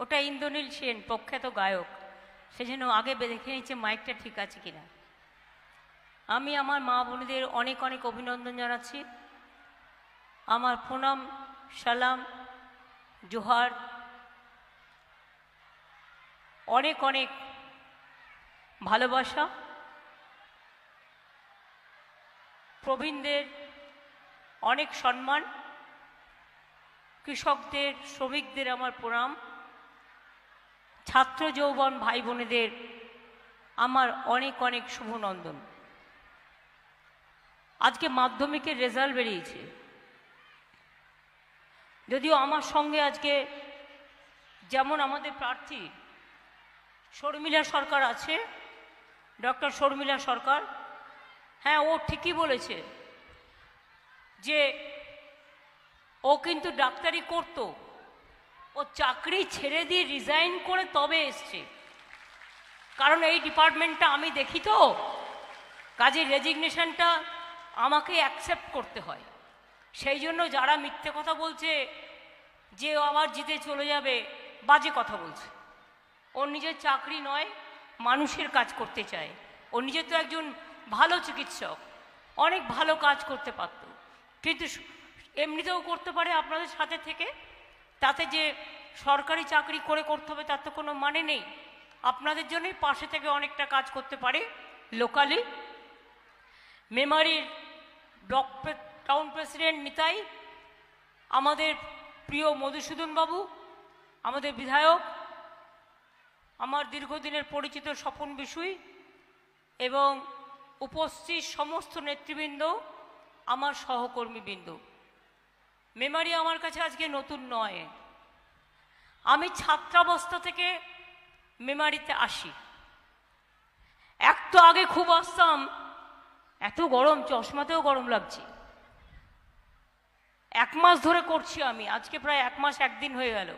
ওটা ইন্দ্রনীল সেন প্রখ্যাত গায়ক। সেজন্য আগে দেখে নিচ্ছে মাইকটা ঠিক আছে কিনা। আমি আমার মা বোনদের অনেক অনেক অভিনন্দন জানাচ্ছি। আমার প্রণাম, সালাম, জোহার। অনেক অনেক ভালোবাসা। প্রবীণদের অনেক সম্মান। কৃষকদের, শ্রমিকদের আমার প্রণাম। ছাত্র যৌবন ভাই বোনেদের আমার অনেক অনেক শুভনন্দন। আজকে মাধ্যমিকের রেজাল্ট বেরিয়েছে। যদিও আমার সঙ্গে আজকে যেমন আমাদের প্রার্থী শর্মিলা সরকার আছে, ডক্টর শর্মিলা সরকার হ্যাঁ ও ঠিকই বলেছে যে ও কিন্তু ডাক্তারি করতো। ও চাকরি ছেড়ে দিয়ে রিজাইন করে তবে এসছে। কারণ এই ডিপার্টমেন্টটা আমি দেখি তো কাজে রেজিগনেশনটা আমাকে অ্যাকসেপ্ট করতে হয়। সেই জন্য যারা মিথ্যে কথা বলছে, যে আবার জিতে চলে যাবে, বাজে কথা বলছে। ওর নিজের চাকরি নয়, মানুষের কাজ করতে চায়। ও নিজে তো একজন ভালো চিকিৎসক, অনেক ভালো কাজ করতে পারত। কিন্তু এমনিতেও করতে পারে আপনাদের সাথে থেকে? তাতে যে সরকারি চাকরি করে করতে হবে, তার তো কোনো মানে নেই। আপনাদের জন্যই পাশে থেকে অনেকটা কাজ করতে পারে লোকালি মেমারির ব্লক টাউন প্রেসিডেন্ট নিতাই, আমাদের প্রিয় মধুসূদন বাবু, আমাদের বিধায়ক, আমার দীর্ঘদিনের পরিচিত স্বপন বিষয় এবং উপস্থিত সমস্ত নেতৃবৃন্দ, আমার সহকর্মীবৃন্দ। মেমারি আমার কাছে আজকে নতুন নয়। আমি ছাত্রাবস্থা থেকে মেমারিতে আসি। এক তো আগে খুব আসতাম, এত গরম, চশমাতেও গরম লাগছে। এক মাস ধরে করছি আমি, আজকে প্রায় এক মাস একদিন হয়ে গেল।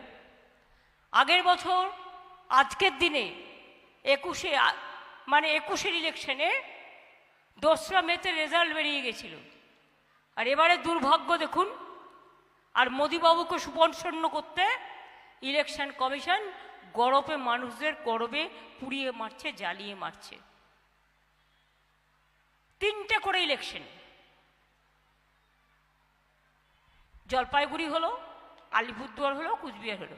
আগের বছর, আজকের দিনে একুশে মানে একুশের ইলেকশনে দোসরা মেতে রেজাল্ট বেরিয়ে গেছিল। আর এবারে দুর্ভাগ্য দেখুন আর মোদিবাবুকে সুপর্ষণ্য করতে ইলেকশন কমিশন গরপে মানুষদের গরবে পুড়িয়ে মারছে, জ্বালিয়ে মারছে। তিনটে করে ইলেকশন জলপাইগুড়ি হলো, আলিপুরদুয়ার হলো, কুচবিহার হলো।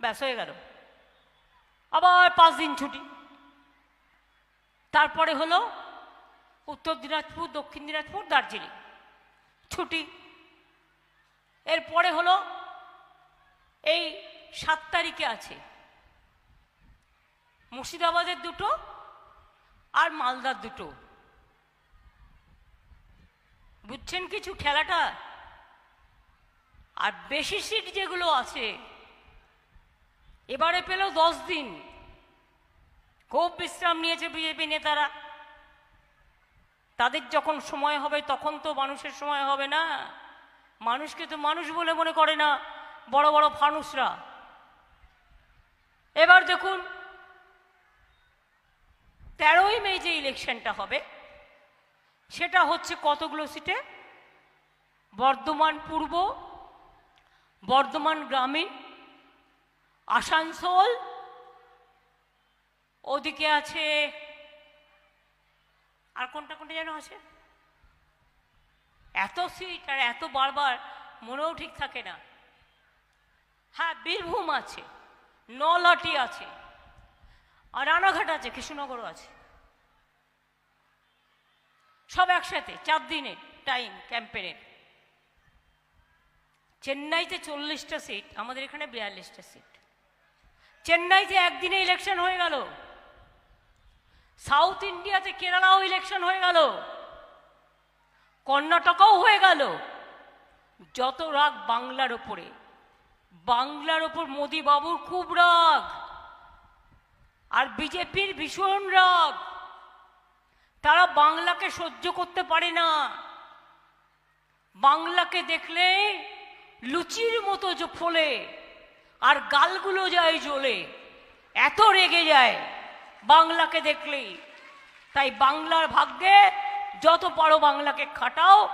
ব্যাস, হয়ে গেল। আবার পাঁচ দিন ছুটি। তারপরে হলো উত্তর দিনাজপুর, দক্ষিণ দিনাজপুর, দার্জিলিং। ছুটি। এরপরে হলো এই সাত তারিখে আছে। মুর্শিদাবাদের দুটো আর মালদার দুটো। বুঝছেন কিছু খেলাটা? আর বেশি সিট যেগুলো আছে, এবারে পেল দশ দিন। খুব বিশ্রাম নিয়েছে বিজেপি নেতারা। তাদের যখন সময় হবে, তখন তো মানুষের সময় হবে না। মানুষকে তো মানুষ বলে মনে করে না, বড় বড় ফানুসরা। এবার দেখুন, তেরোই মে যে ইলেকশনটা হবে, সেটা হচ্ছে কতগুলো সিটে? বর্ধমান পূর্ব, বর্ধমান গ্রামীণ, আসানসোল, ওদিকে আছে, আর কোনটা কোনটা যেন আছে? এত সিট আর এত বারবার মনেও ঠিক থাকে না। হ্যাঁ বীরভূম আছে নলাটি আছে, আর রানাঘাট আছে, কৃষ্ণনগরও আছে। সব একসাথে, চার দিনের টাইম ক্যাম্পেনের চেন্নাইতে চল্লিশটা সিট আমাদের এখানে বিয়াল্লিশটা সিট চেন্নাইতে একদিনে ইলেকশন হয়ে গেল। সাউথ ইন্ডিয়াতে কেরালাও ইলেকশন হয়ে গেল। কর্ণাটকাও হয়ে গেল। যত রাগ বাংলার ওপরে। বাংলার ওপর মোদি বাবুর খুব রাগ। আর বিজেপির ভীষণ রাগ। তারা বাংলাকে সহ্য করতে পারে না। বাংলাকে দেখলে লুচির মতো ফোলে, আর গালগুলো যায় জ্বলে, এত রেগে যায়। বাংলাকে দেখলেই। তাই বাংলার ভাগ্যে যত পারো বাংলাকে খাটাও,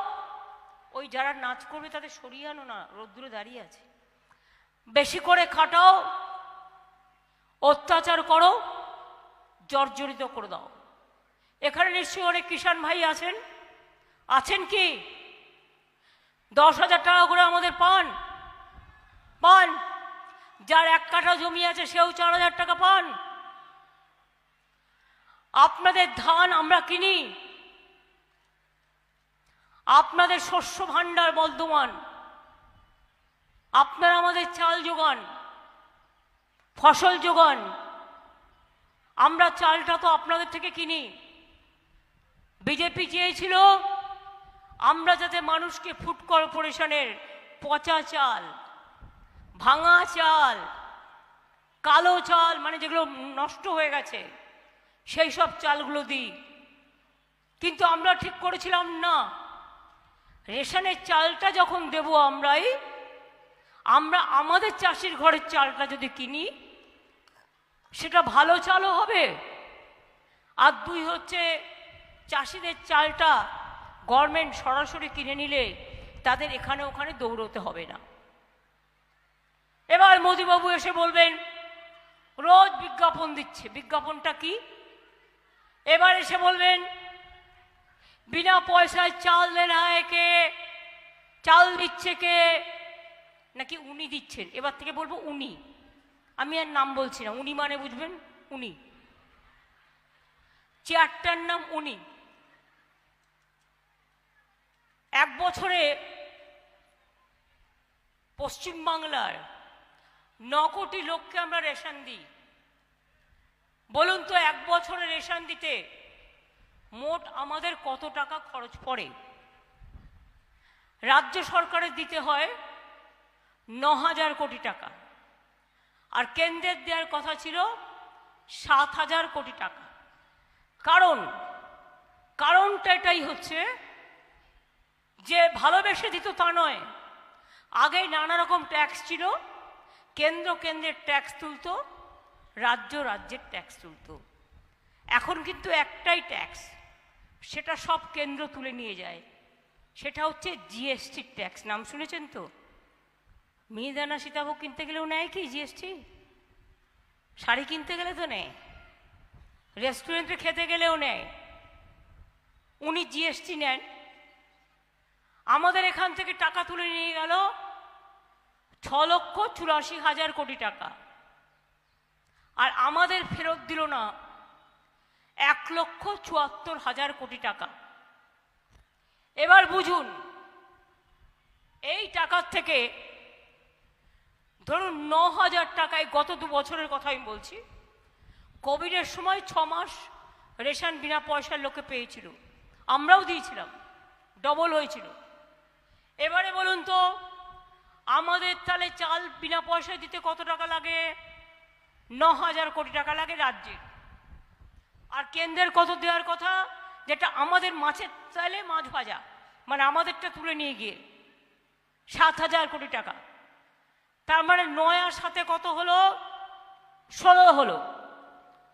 ওই যারা নাচ করবে তাদের সরিয়ে আনো না রোদ্দুরে দাঁড়িয়ে আছে। বেশি করে খাটাও, অত্যাচার করো, জর্জরিত করে দাও। এখানে নিশ্চয়ই অনেক কিষাণ ভাই আছেন। আছেন কি? দশ হাজার টাকা করে আমাদের পান। পান। যার এক কাঠা জমি আছে, সেও চার হাজার টাকা পান। আপনাদের ধান আমরা কিনি। আপনাদের শস্য ভাণ্ডার বর্ধমান। আপনারা আমাদের চাল যোগান, ফসল যোগান। আমরা চালটা তো আপনাদের থেকে কিনি। বিজেপি চেয়েছিল, আমরা যাতে মানুষকে ফুড কর্পোরেশনের পচা চাল, ভাঙা চাল, কালো চাল মানে যেগুলো নষ্ট হয়ে গেছে, সেই সব চালগুলো দিই। কিন্তু আমরা ঠিক করেছিলাম না। রেশনের চালটা যখন দেব আমরাই, আমরা আমাদের চাষির ঘরের চালটা যদি কিনি, সেটা ভালো চালও হবে। আর দুই হচ্ছে, চাষিদের চালটা গভর্নমেন্ট সরাসরি কিনে নিলে তাদের এখানে ওখানে দৌড়তে হবে না। এবার মোদিবাবু এসে বলবেন, রোজ বিজ্ঞাপন দিচ্ছে। বিজ্ঞাপনটা কি? এবার এসে বলবেন বিনা পয়সায় চাল দেন হয় কে চাল দিচ্ছে কে? নাকি উনি দিচ্ছেন? এবার থেকে বলব উনি। আমি আর নাম বলছি না। উনি মানে বুঝবেন? উনি। চেয়ারটার নাম উনি। এক বছরে পশ্চিমবাংলার ন কোটি লোককে আমরা রেশন দিই। বলুন তো, এক বছরে রেশন দিতে মোট আমাদের কত টাকা খরচ পড়ে? রাজ্য সরকারের দিতে হয় ন হাজার কোটি টাকা। আর কেন্দ্রের দেওয়ার কথা ছিল সাত হাজার কোটি টাকা। কারণ, কারণটা এটাই হচ্ছে যে ভালোবেসে দিত তা নয়। আগে নানা রকম ট্যাক্স ছিল, কেন্দ্র কেন্দ্রের ট্যাক্স তুলতো, রাজ্য রাজ্যের ট্যাক্স তুলতো। এখন কিন্তু একটাই ট্যাক্স। সেটা সব কেন্দ্র তুলে নিয়ে যায়। সেটা হচ্ছে জিএসটি ট্যাক্স। নাম শুনেছেন তো? মিহিদানা সীতাভোগ কিনতে গেলেও নেয় কি জিএসটি? শাড়ি কিনতে গেলে তো নেয়। রেস্টুরেন্টে খেতে গেলেও নেয়। উনি জিএসটি নেন। আমাদের এখান থেকে টাকা তুলে নিয়ে গেল ছ লক্ষ চুরাশি হাজার কোটি টাকা। আর আমাদের ফেরত দিল না এক লক্ষ চুয়াত্তর হাজার কোটি টাকা। এবার বুঝুন, এই টাকার থেকে ধরুন ন হাজার টাকায় গত দু বছরের কথা আমি বলছি, কোভিডের সময় ছ মাস রেশন বিনা পয়সার লোকে পেয়েছিল। আমরাও দিয়েছিলাম, ডবল হয়েছিল। এবারে বলুন তো, আমাদের তাহলে চাল বিনা পয়সায় দিতে কত টাকা লাগে? ন হাজার কোটি টাকা লাগে রাজ্যে। আর কেন্দ্রের কত দেওয়ার কথা? যেটা আমাদের মাছের চাইলে মাছ ভাজা মানে আমাদেরটা তুলে নিয়ে গিয়ে। সাত হাজার কোটি টাকা। তার মানে নয় আর সাথে কত হলো? ষোলো হলো।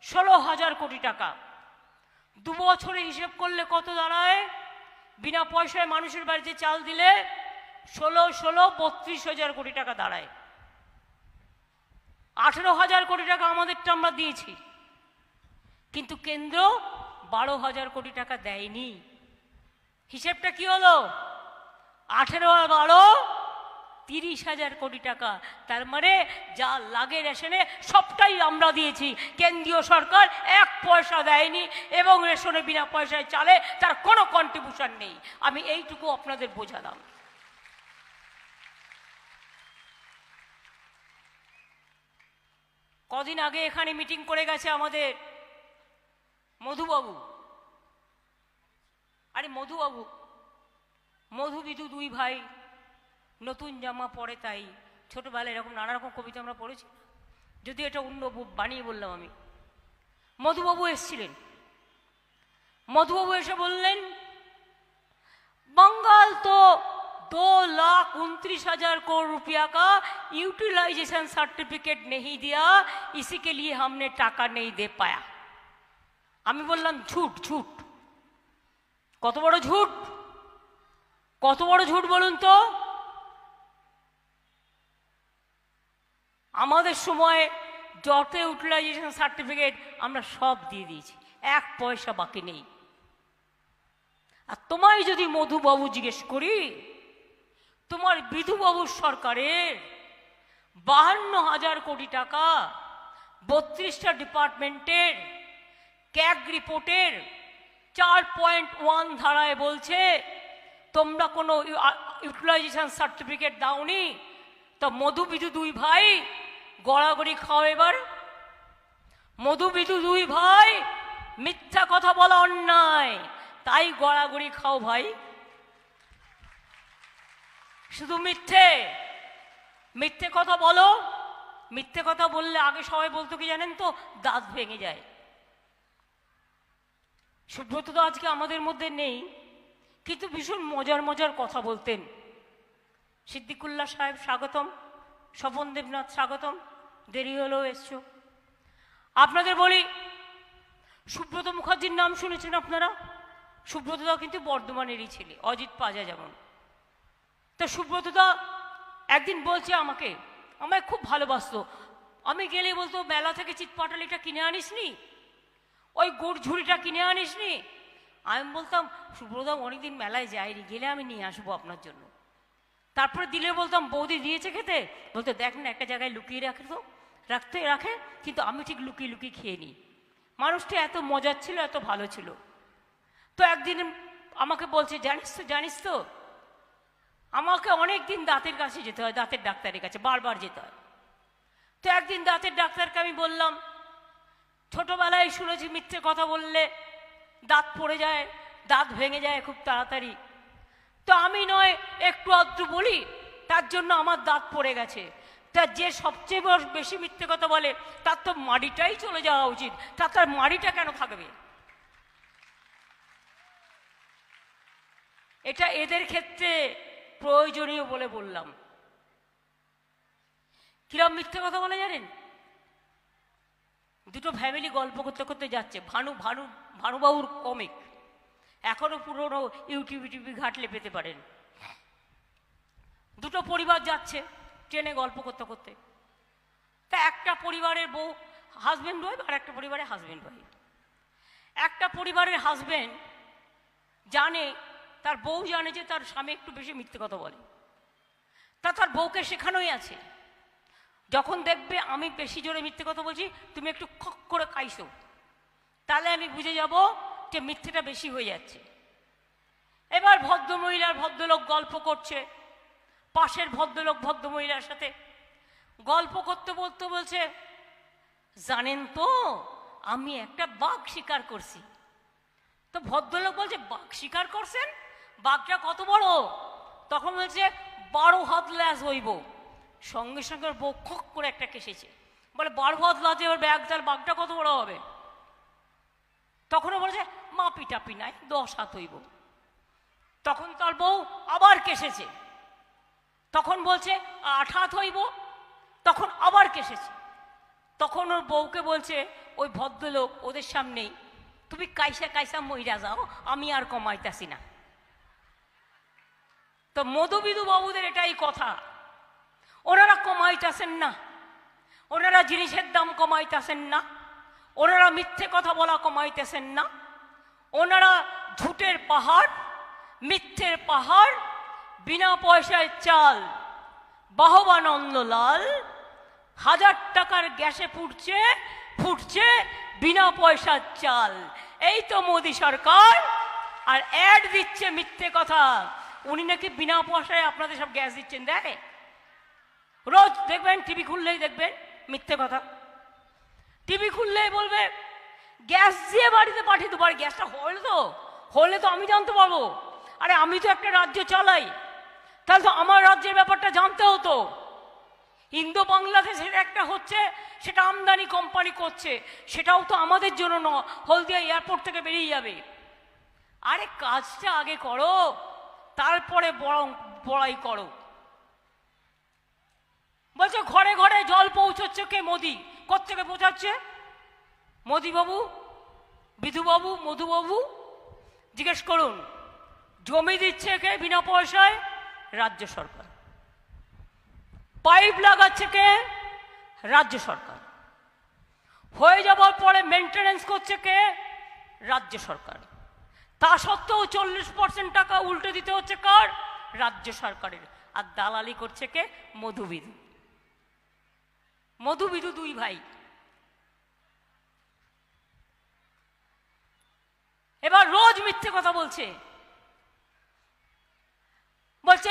ষোলো হাজার কোটি টাকা। দু বছরে হিসেব করলে কত দাঁড়ায়? বিনা পয়সায় মানুষের বাড়িতে চাল দিলে ষোলো ষোলো, বত্রিশ হাজার কোটি টাকা দাঁড়ায়। আঠেরো হাজার কোটি টাকা আমাদেরটা আমরা দিয়েছি। কিন্তু কেন্দ্র বারো হাজার কোটি টাকা দেয়নি। হিসেবটা কি হলো? আঠেরো আর বারো, তিরিশ হাজার কোটি টাকা। তার মানে যা লাগে রেশনে সবটাই আমরা দিয়েছি। কেন্দ্রীয় সরকার এক পয়সা দেয়নি এবং রেশনে বিনা পয়সায় চালে তার কোনো কন্ট্রিবিউশন নেই। আমি এইটুকু আপনাদের বোঝালাম। কদিন আগে এখানে মিটিং করে গেছে আমাদের মধুবাবু আরে মধুবাবু মধু বিধু দুই ভাই নতুন জামা পরে তাই ছোটবেলায় এরকম নানা রকম কবিতা আমরা পড়েছি যদি এটা অন্য ব- বানিয়ে বললাম আমি মধুবাবু এসছিলেন মধুবাবু এসে বললেন बंगाल तो दो लाख उनतीस हजार करोड़ रुपया का यूटिलाइजेशन सर्टिफिकेट नहीं दिया इसी के लिए हमने टाका नहीं दे पाया আমি বললাম, ঝুট ঝুট। কত বড় ঝুট? কত বড় ঝুট বলুন তো? আমাদের সময় যত ইউটিলাইজেশন সার্টিফিকেট আমরা সব দিয়ে দিয়েছি। এক পয়সা বাকি নেই। আর তোমায় যদি মধুবাবু জিজ্ঞেস করি, তোমার বিধুবাবুর সরকারের বাহান্ন হাজার কোটি টাকা বত্রিশটা ডিপার্টমেন্টের ক্যাগ রিপোর্টের চার পয়েন্ট ওয়ান ধারায় বলছে, তোমরা কোনো ইউটিলাইজেশন সার্টিফিকেট দাওনি? তো মধু বিধু দুই ভাই গড়াগড়ি খাও এবার। মধু বিধু দুই ভাই মিথ্যা কথা বলা অন্যায়, তাই গড়াগড়ি খাও ভাই। শুধু মিথ্যে মিথ্যে কথা বলো। মিথ্যে কথা বললে আগে সবাই বলতো কি জানেন তো? দাঁত ভেঙে যায়। সুব্রত তো আজকে আমাদের মধ্যে নেই, কিন্তু ভীষণ মজার মজার কথা বলতেন। সিদ্দিকুল্লাহ সাহেব স্বাগতম, স্বপন দেবনাথ স্বাগতম, দেরি হলেও এসছো। আপনাদের বলি, সুব্রত মুখার্জির নাম শুনেছেন আপনারা? সুব্রতদা কিন্তু বর্ধমানেরই ছেলে, অজিত পাজা যেমন। তা সুব্রতদা একদিন বলছে আমাকে, আমায় খুব ভালোবাসতো। আমি গেলে বলতো, মেলা থেকে চিৎপাটালিটা কিনে আনিসনি? ওই গুড় ঝুড়িটা কিনে আনিসনি? আমি বলতাম সুব্রতদা অনেকদিন মেলায় যাইনি, গেলে আমি নিয়ে আসব আপনার জন্য। তারপরে দিলে বলতাম, বৌদি দিয়েছে খেতে? বলতো, দেখ না, একটা জায়গায় লুকিয়ে রাখে তো, রাখতে রাখে, কিন্তু আমি ঠিক লুকিয়ে লুকিয়ে খেয়ে নিই। মানুষটা এত মজার ছিল, এত ভালো ছিল। তো একদিন আমাকে বলছে, জানিস তো জানিস তো, আমাকে অনেক দিন দাঁতের কাছে যেতে হয়, দাঁতের ডাক্তারের কাছে, বারবার যেতে হয়। তো একদিন দাঁতের ডাক্তারকে আমি বললাম ছোটবেলায় শুনেছি মিথ্যে কথা বললে দাঁত পড়ে যায়, দাঁত ভেঙে যায় খুব তাড়াতাড়ি। তো আমি নয়, একটু আধটু বলি, তার জন্য আমার দাঁত পড়ে গেছে। তা যে সবচেয়ে বেশি মিথ্যে কথা বলে, তার তো মাড়িটাই চলে যাওয়া উচিত। তার তার মাড়িটা কেন থাকবে? এটা এদের ক্ষেত্রে প্রয়োজনীয় বলে বললাম। কিরম মিথ্যে কথা বলে জানেন? দুটো ফ্যামিলি গল্প করতে করতে যাচ্ছে। ভানু ভানু, ভানুবাবুর কমিক এখনও পুরনো ইউটিউব টিভি ঘাটলে পেতে পারেন। দুটো পরিবার যাচ্ছে ট্রেনে গল্প করতে করতে। তা একটা পরিবারের বউ হাজব্যান্ড ওয়াইফ আর একটা পরিবারের হাজব্যান্ড ওয়াইফ একটা পরিবারের হাজব্যান্ড জানে, তার বউ জানে যে তার স্বামী একটু বেশি মিথ্যে কথা বলে। তা তার বউকে শেখানোই আছে। যখন দেখবে আমি বেশি জোরে মিথ্যে কথা বলছি, তুমি একটু খক করে খাইছো, তাহলে আমি বুঝে যাব যে মিথ্যেটা বেশি হয়ে যাচ্ছে। এবার ভদ্রমহিলার ভদ্রলোক গল্প করছে, পাশের ভদ্রলোক ভদ্রমহিলার সাথে গল্প করতে বলতে বলছে, জানেন তো, আমি একটা বাঘ শিকার করছি। তো ভদ্রলোক বলছে, বাঘ শিকার করছেন? বাঘটা কত বড়? তখন বলছে, বারো হাত ল্যাস হইব। সঙ্গে সঙ্গে ওর বউ খক করে একটা কেসেছে। বলে, বারো হাত লাজে, এবার ব্যাগ তার বাঘটা কত বড় হবে? তখনও বলেছে মাপি টাপি নাই দশ হাত হইব। তখন তার বউ আবার কেসেছে। তখন বলছে, আট হাত হইব। তখন আবার কেসেছে। তখন ওর বউকে বলছে, ওই ভদ্রলোক ওদের সামনেই, তুমি কাইসা কাইসা মইরা যাও, আমি আর কমাইতাছি না। তো মধুবিধু বাবুদের এটাই কথা। ওনারা কমাইতেছেন না। ওনারা জিনিসের দাম কমাইতেছেন না। ওনারা মিথ্যে কথা বলা কমাইতেছেন না। ওনারা ঝুটের পাহাড়, মিথ্যের পাহাড়, বিনা পয়সায় চাল, বাহবানন্দ লাল, হাজার টাকার গ্যাসে ফুটছে ফুটছে, বিনা পয়সার চাল। এই তো মোদি সরকার, আর অ্যাড দিচ্ছে মিথ্যে কথা। উনি নাকি বিনা পয়সায় আপনাদের সব গ্যাস দিচ্ছেন দেয় রোজ দেখবেন, টিভি খুললেই দেখবেন মিথ্যে কথা। টিভি খুললেই বলবে, গ্যাস দিয়ে বাড়িতে পাঠিয়ে দেবো। আর গ্যাসটা হলে তো হলে তো আমি জানতে পারব। আরে আমি তো একটা রাজ্য চালাই। তাহলে তো আমার রাজ্যের ব্যাপারটা জানতে হতো। ইন্দো বাংলাদেশের একটা হচ্ছে, সেটা আমদানি কোম্পানি করছে। সেটাও তো আমাদের জন্য ন, হলদিয়া এয়ারপোর্ট থেকে বেরিয়ে যাবে। আরে কাজটা আগে করো, তারপরে বরং বড়াই করো। বলছে, ঘরে ঘরে জল পৌঁছচ্ছে কে মোদি? কোথেকে পৌঁছাচ্ছে? মোদিবাবু, বিধুবাবু, মধুবাবু? জিজ্ঞেস করুন, জমি দিচ্ছে কে বিনা পয়সায়? রাজ্য সরকার। পাইপ লাগাচ্ছে কে? রাজ্য সরকার। হয়ে যাবার পরে মেনটেনেন্স করছে কে? রাজ্য সরকার। তা সত্ত্বেও চল্লিশ পার্সেন্ট টাকা উল্টে দিতে হচ্ছে কার? রাজ্য সরকারের। আর দালালি করছে কে? মধুবিধু মধুবিধু দুই ভাই। এবার রোজ মিথ্যে কথা বলছে। বলছে,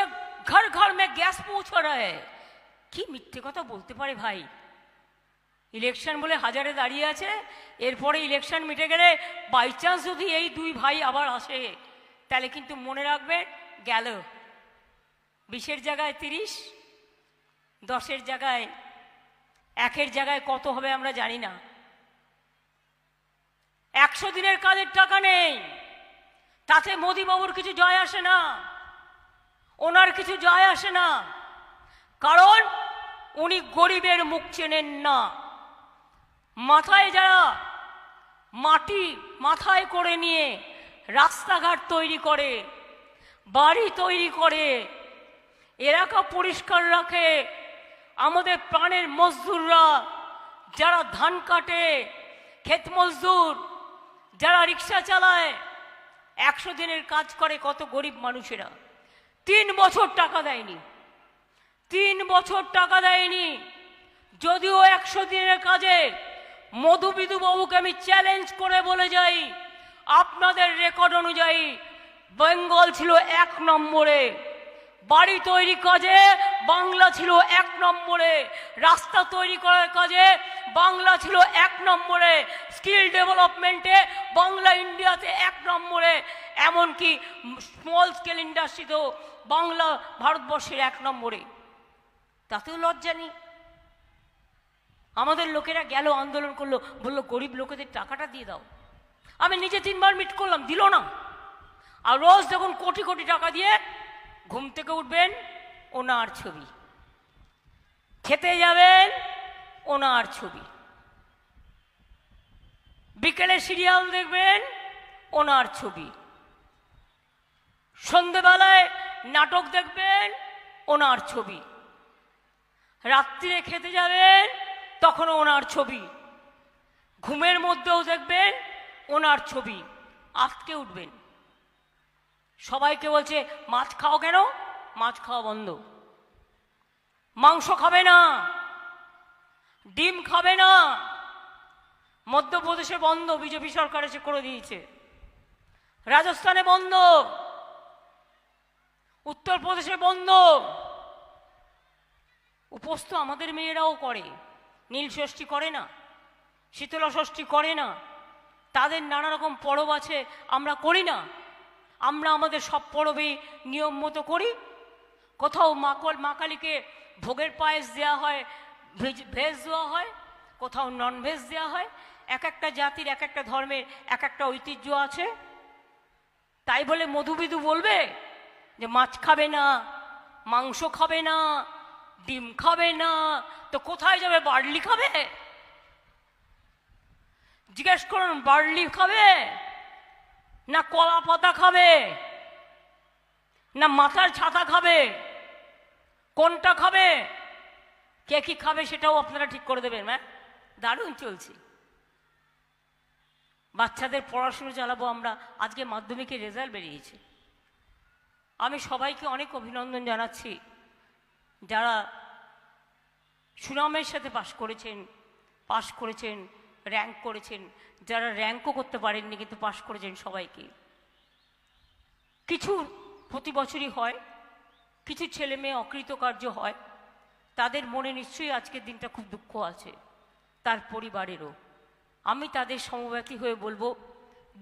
ঘর ঘর মে গ্যাস পৌঁছ রহে কি মিথ্যে কথা বলতে পারে ভাই? ইলেকশন বলে হাজারে দাঁড়িয়ে আছে, এরপরে ইলেকশন মিটে গেলে বাই চান্স যদি এই দুই ভাই আবার আসে, তাহলে কিন্তু মনে রাখবে গেল। বিশের জায়গায় তিরিশ, দশের জায়গায় একের জায়গায় কত হবে আমরা জানি না। একশো দিনের কাজের টাকা নেই। তাতে মোদিবাবুর কিছু জয় আসে না। ওনার কিছু জয় আসে না। কারণ উনি গরিবের মুখ চেনেন না। মাথায় যারা মাটি মাথায় করে নিয়ে রাস্তাঘাট তৈরি করে, বাড়ি তৈরি করে, এলাকা পরিষ্কার রাখে আমাদের প্রাণের মজদুররা, যারা ধান কাটে, ক্ষেত মজদুর, যারা রিক্সা চালায়, একশো দিনের কাজ করে কত গরিব মানুষেরা। তিন বছর টাকা দেয়নি। তিন বছর টাকা দেয়নি। যদিও একশো দিনের কাজে মধুবিধু বাবুকে আমি চ্যালেঞ্জ করে বলে যাই, আপনাদের রেকর্ড অনুযায়ী, বেঙ্গল ছিল এক নম্বরে। বাড়ি তৈরি কাজে বাংলা ছিল এক নম্বরে। রাস্তা তৈরি করার কাজে বাংলা ছিল এক নম্বরে। স্কিল ডেভেলপমেন্টে বাংলা ইন্ডিয়াতে এক নম্বরে। এমনকি স্মল স্কেল ইন্ডাস্ট্রিতেও বাংলা ভারতবর্ষের এক নম্বরে। তাতেও লজ্জা নেই। আমাদের লোকেরা গেল, আন্দোলন করল, বলল, গরিব লোকেদের টাকাটা দিয়ে দাও। আমি নিজে তিনবার মিট করলাম, দিল না। আর রোজ যখন কোটি কোটি টাকা দিয়ে ঘুম থেকে উঠবেন ওনার ছবি। খেতে যাবেন ওনার ছবি। বিকেলে সিরিয়াল দেখবেন ওনার ছবি। সন্ধেবেলায় নাটক দেখবেন ওনার ছবি। রাত্রিরে খেতে যাবেন তখনও ওনার ছবি। ঘুমের মধ্যেও দেখবেন ওনার ছবি। আটকে উঠবেন। সবাইকে বলছে, মাছ খাও কেন? মাছ খাওয়া বন্ধ। মাংস খাবে না। ডিম খাবে না। মধ্যপ্রদেশে বন্ধ, বিজেপি সরকার এসে করে দিয়েছে। রাজস্থানে বন্ধ। উত্তরপ্রদেশে বন্ধ। উপোস তো আমাদের মেয়েরাও করে। নীল ষষ্ঠী করে না, শীতলা ষষ্ঠী করে না। তাদের নানা রকম পরব আছে, আমরা করি না। আমরা আমাদের সব পরবেই নিয়ম মতো করি। কোথাও মাকল মা কালীকে ভোগের পায়েস দেওয়া হয়, ভেজ দেওয়া হয়, কোথাও নন ভেজ দেওয়া হয়। এক একটা জাতির এক একটা ধর্মের এক একটা ঐতিহ্য আছে। তাই বলে মধুবিধু বলবে যে মাছ খাবে না, মাংস খাবে না, ডিম খাবে না, তো কোথায় যাবে, বার্লি খাবে? জিজ্ঞেস করুন, বার্লি খাবে না কলা পাতা খাবে? না মাথার ছাতা খাবে? কোনটা খাবে? কে কি খাবে সেটাও আপনারা ঠিক করে দেবেন ম্যাম দারুণ চলছে। বাচ্চাদের পড়াশুনো চালাবো আমরা, আজকে মাধ্যমিকের রেজাল্ট বেরিয়েছে। আমি সবাইকে অনেক অভিনন্দন জানাচ্ছি, যারা সুনামের সাথে পাশ করেছেন পাশ করেছেন র্যাঙ্ক করেছেন, যারা র্যাঙ্কও করতে পারেননি কিন্তু পাশ করেছেন সবাইকে। কিছু প্রতি বছরই হয় কিছু ছেলে মেয়ে অকৃতকার্য হয়, তাদের মনে নিশ্চয়ই আজকের দিনটা খুব দুঃখ আছে, তার পরিবারেরও। আমি তাদের সমব্যথী হয়ে বলব,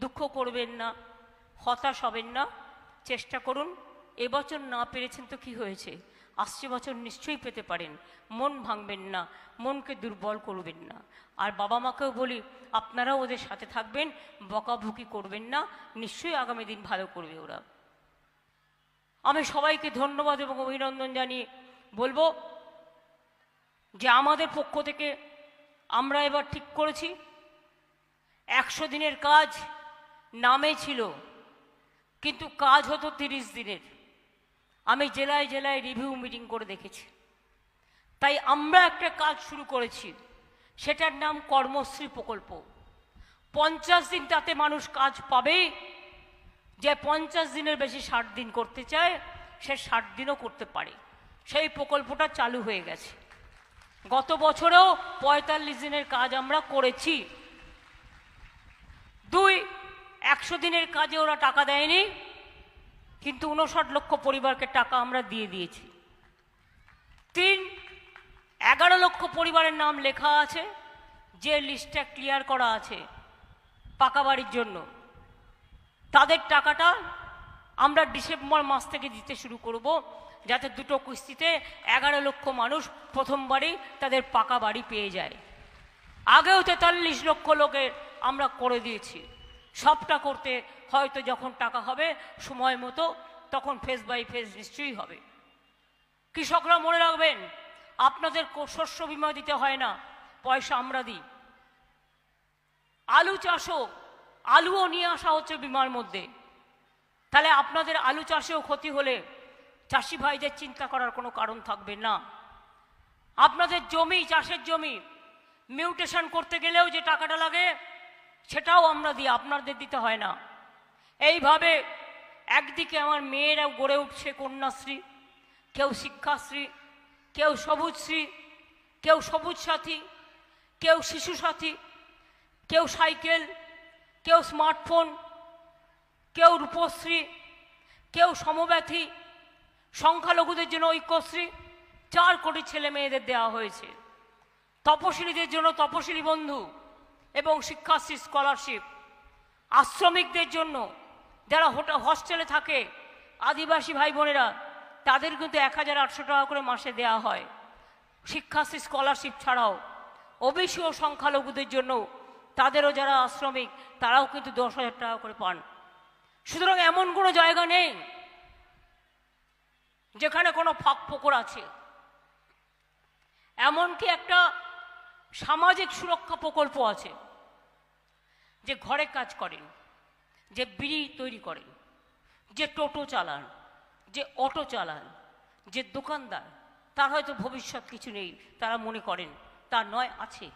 দুঃখ করবেন না, হতাশ হবেন না, চেষ্টা করুন। এবছর না পেরেছেন তো কি হয়েছে? আসছে বছর নিশ্চয়ই পেতে পারেন। মন ভাঙবেন না, মনকে দুর্বল করবেন না। আর বাবা মাকেও বলি, আপনারাও ওদের সাথে থাকবেন, বকাবকি করবেন না, নিশ্চয়ই আগামী দিন ভালো করবে ওরা। আমি সবাইকে ধন্যবাদ এবং অভিনন্দন জানিয়ে বলব যে আমাদের পক্ষ থেকে আমরা এবার ঠিক করেছি। একশো দিনের কাজ নামে ছিল, কিন্তু কাজ হতো তিরিশ দিনের। আমি জেলায় জেলায় রিভিউ মিটিং করে দেখেছি। তাই আমরা একটা কাজ শুরু করেছি, সেটার নাম কর্মশ্রী প্রকল্প। পঞ্চাশ দিন তাতে মানুষ কাজ পাবে যে পঞ্চাশ দিনের বেশি ষাট দিন করতে চায়, সে ষাট দিনও করতে পারে। সেই প্রকল্পটা চালু হয়ে গেছে। গত বছরেও পঁয়তাল্লিশ দিনের কাজ আমরা করেছি। দুই, একশো দিনের কাজে ওরা টাকা দেয়নি, কিন্তু উনষাট লক্ষ পরিবারকে টাকা আমরা দিয়ে দিয়েছি। তিন, এগারো লক্ষ পরিবারের নাম লেখা আছে, যে লিস্টটা ক্লিয়ার করা আছে পাকা বাড়ির জন্য। তাদের টাকাটা আমরা ডিসেম্বর মাস থেকে দিতে শুরু করব, যাতে দুটো কিস্তিতে এগারো লক্ষ মানুষ প্রথমবারই তাদের পাকা বাড়ি পেয়ে যায়। আগেও তেতাল্লিশ লক্ষ লোকের আমরা করে দিয়েছি। সবটা করতে হয়তো যখন টাকা হবে সময় মতো, তখন ফেস বাই ফেস নিশ্চয়ই হবে। কৃষকরা মনে রাখবেন, আপনাদের শস্য বিমা দিতে হয় না, পয়সা আমরা দিই। আলু চাষও আলুও নিয়ে আসা হচ্ছে বিমার মধ্যে। তাহলে আপনাদের আলু চাষেও ক্ষতি হলে চাষি ভাইদের চিন্তা করার কোনো কারণ থাকবে না। আপনাদের জমি, চাষের জমি মিউটেশন করতে গেলেও যে টাকাটা লাগে, সেটাও আমরা দিই, আপনাদের দিতে হয় না। এইভাবে একদিকে আমার মেয়েরা গড়ে উঠছে কন্যাশ্রী, কেউ শিক্ষাশ্রী, কেউ সবুজশ্রী, কেউ সবুজ সাথী, কেউ শিশু সাথী, কেউ সাইকেল কেউ স্মার্টফোন, কেউ রূপশ্রী, কেউ সমব্যথী, সংখ্যালঘুদের জন্য ঐক্যশ্রী, চার কোটি ছেলে মেয়েদের দেওয়া হয়েছে। তপশিলীদের জন্য তপশিলী বন্ধু এবং শিক্ষাশ্রী স্কলারশিপ। আশ্রমিকদের জন্য যারা হোটা, হস্টেলে থাকে, আদিবাসী ভাই বোনেরা তাদের কিন্তু এক হাজার আটশো টাকা করে মাসে দেওয়া হয়। শিক্ষাশ্রী স্কলারশিপ ছাড়াও, ওবিসি ও সংখ্যালঘুদের জন্য তাদেরও যারা আশ্রমিক তারাও কিন্তু দশ হাজার টাকা করে পান। সুতরাং এমন কোনো জায়গা নেই যেখানে কোনো ফাঁক ফোকর আছে। এমনকি একটা সামাজিক সুরক্ষা প্রকল্প আছে যে ঘরে কাজ করেন, যে বিড়ি তৈরি করেন, যে টোটো চালান, যে অটো চালান, যে দোকানদার, তার হয়তো ভবিষ্যৎ কিছু নেই, তারা মনে করেন, তা নয়, আছে।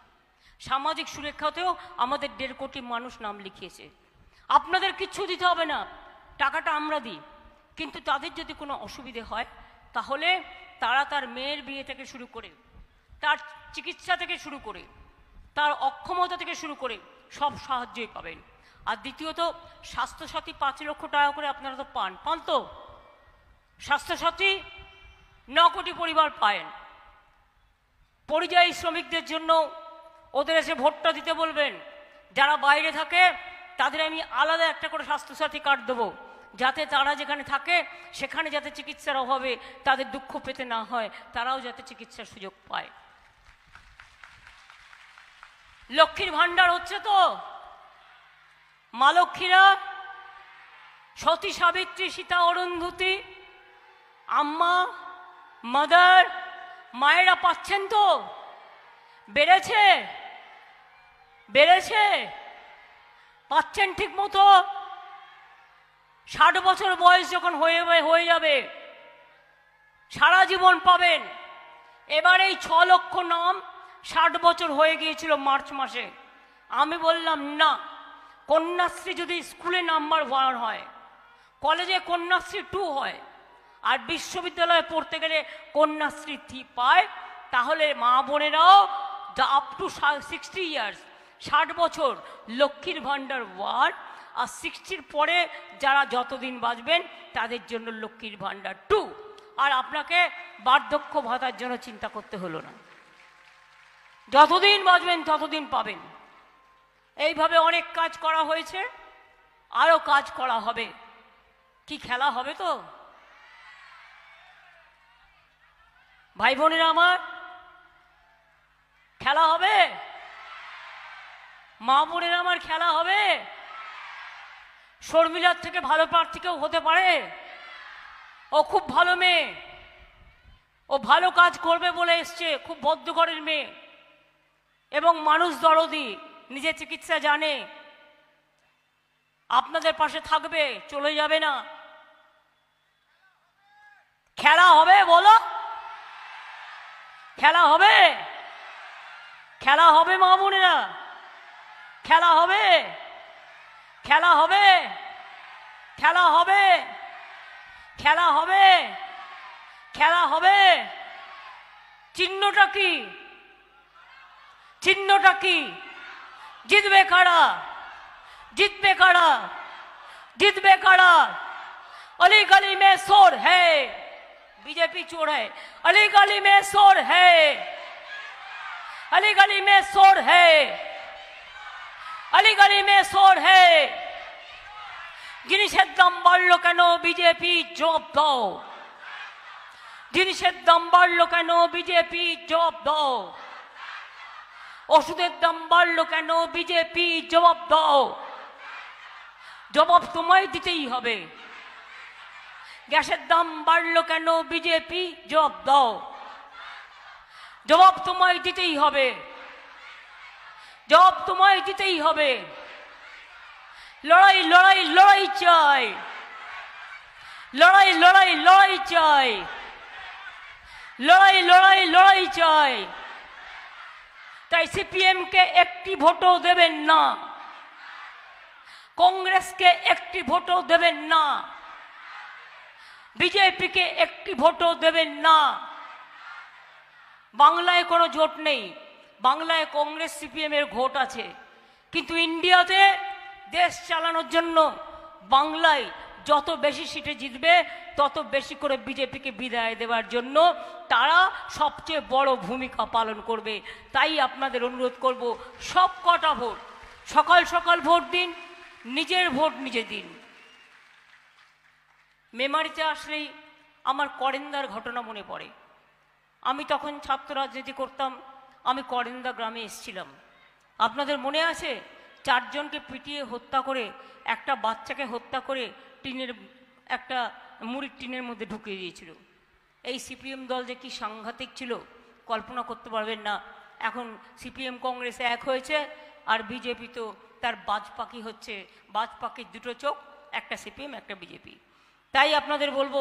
সামাজিক সুরক্ষাতেও আমাদের দেড় কোটি মানুষ নাম লিখিয়েছে। আপনাদের কিচ্ছু দিতে হবে না, টাকাটা আমরা দিই। কিন্তু তাদের যদি কোনো অসুবিধে হয়, তাহলে তারা তার মেয়ের বিয়ে থেকে শুরু করে, তার চিকিৎসা থেকে শুরু করে, তার অক্ষমতা থেকে শুরু করে সব সাহায্যই পাবেন। আর দ্বিতীয়ত, স্বাস্থ্যসাথী পাঁচ লক্ষ টাকা করে আপনারা তো পান। পান তো? স্বাস্থ্যসাথী ন কোটি পরিবার পায়েন পরিযায়ী শ্রমিকদের জন্য ওদের এসে ভোটটা দিতে বলবেন। যারা বাইরে থাকে, তাদের আমি আলাদা একটা করে স্বাস্থ্যসাথী কার্ড দেবো। যাতে তারা যেখানে থাকে, সেখানে যাতে চিকিৎসার অভাবে তাদের দুঃখ পেতে না হয়, তারাও যাতে চিকিৎসার সুযোগ পায়। লক্ষ্মীর ভাণ্ডার হচ্ছে তো। মা লক্ষ্মীরা, সতী সাবিত্রী, সীতা অরুন্ধতী, আম্মা, মাদার, মায়েরা পাচ্ছেন তো? বেড়েছে? বেড়েছে। পাচ্ছেন ঠিক মতো ষাট বছর বয়স যখন হয়ে হয়ে যাবে, সারা জীবন পাবেন। এবার এই ছ লক্ষ নাম ষাট বছর হয়ে গিয়েছিল মার্চ মাসে। আমি বললাম, না, কন্যাশ্রী যদি স্কুলে নাম্বার ওয়ান হয়, কলেজে কন্যাশ্রী টু হয়, আর বিশ্ববিদ্যালয়ে পড়তে গেলে কন্যাশ্রী থ্রি পায়, তাহলে মা বোনেরাও আপ টু সিক্সটি ইয়ার্স ষাট বছর লক্ষ্মীর ভাণ্ডার ওয়ান আর সিক্সটির পরে যারা যতদিন বাঁচবেন, তাদের জন্য লক্ষ্মীর ভাণ্ডার টু। আর আপনাকে বার্ধক্য ভাতার জন্য চিন্তা করতে হলো না। যতদিন বাঁচবেন, ততদিন পাবেন। এইভাবে অনেক কাজ করা হয়েছে আরও কাজ করা হবে। কি খেলা হবে তো? ভাই বোনেরা আমার, খেলা হবে? মা আমার খেলা হবে। শর্মিলার থেকে ভালো প্রার্থী কেউ হতে পারে? ও খুব ভালো মেয়ে। ও ভালো কাজ করবে বলে এসছে, খুব বদ্ধঘরের মেয়ে। এবং মানুষ দরদি, নিজের চিকিৎসা জানে। আপনাদের পাশে থাকবে, চলে যাবে না। খেলা হবে বলো? খেলা হবে? খেলা হবে মা বোনেরা। খেলা হবে খেলা হবে খেলা হবে খেলা হবে খেলা হবে চিহ্নটা কি চিহ্নটা কি জিতবে কারা জিতবে কারা জিতবে কারা अली गली में शोर है बीजेपी चोर है अली गली में शोर है अली गली में शोर है अली गली में शोर है জিনিসের দাম বাড়লো কেন বিজেপি জবাব দাও জিনিসের দাম বাড়লো কেন বিজেপি জবাব দাও ওষুধের দাম বাড়লো কেন বিজেপি জবাব দাও জবাব তোমায় দিতেই হবে গ্যাসের দাম বাড়লো কেন বিজেপি জবাব দাও জবাব তোমায় দিতেই হবে জবাব তোমায় দিতেই হবে। লড়াই লড়াই লড়াই চাই। লড়াই লড়াই লড়াই চাই। লড়াই লড়াই লড়াই চাই। তাই সিপিএমকে একটি ভোটও দেবেন না। কংগ্রেসকে একটি ভোটও দেবেন না। বিজেপিকে একটি ভোটও দেবেন না। বাংলায় কোনো জোট নেই। বাংলায় কংগ্রেস, সিপিএম এর ভোট আছে। কিন্তু ইন্ডিয়াতে দেশ চালানোর জন্য বাংলায় যত বেশি সিটে জিতবে, তত বেশি করে বিজেপিকে বিদায় দেওয়ার জন্য তারা সবচেয়ে বড় ভূমিকা পালন করবে। তাই আপনাদের অনুরোধ করব সব কটা ভোট, সকাল সকাল ভোট দিন, নিজের ভোট নিজে দিন। মেমারিতে আসলেই আমার করেন্দার ঘটনা মনে পড়ে। আমি তখন ছাত্র রাজনীতি করতাম আমি করেন্দা গ্রামে এসেছিলাম। আপনাদের মনে আছে, চারজনকে পিটিয়ে হত্যা করে, একটা বাচ্চাকে হত্যা করে টিনের, একটা মুড়ির টিনের মধ্যে ঢুকিয়ে দিয়েছিল। এই সিপিএম দল যে কি সাংঘাতিক ছিল, কল্পনা করতে পারবেন না। এখন সিপিএম কংগ্রেসে এক হয়েছে, আর বিজেপি তো তার বাজ পাখি হচ্ছে। বাজ পাখির দুটো চোখ, একটা সিপিএম, একটা বিজেপি। তাই আপনাদের বলব,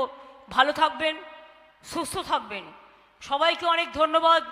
ভালো থাকবেন, সুস্থ থাকবেন। সবাইকে অনেক ধন্যবাদ।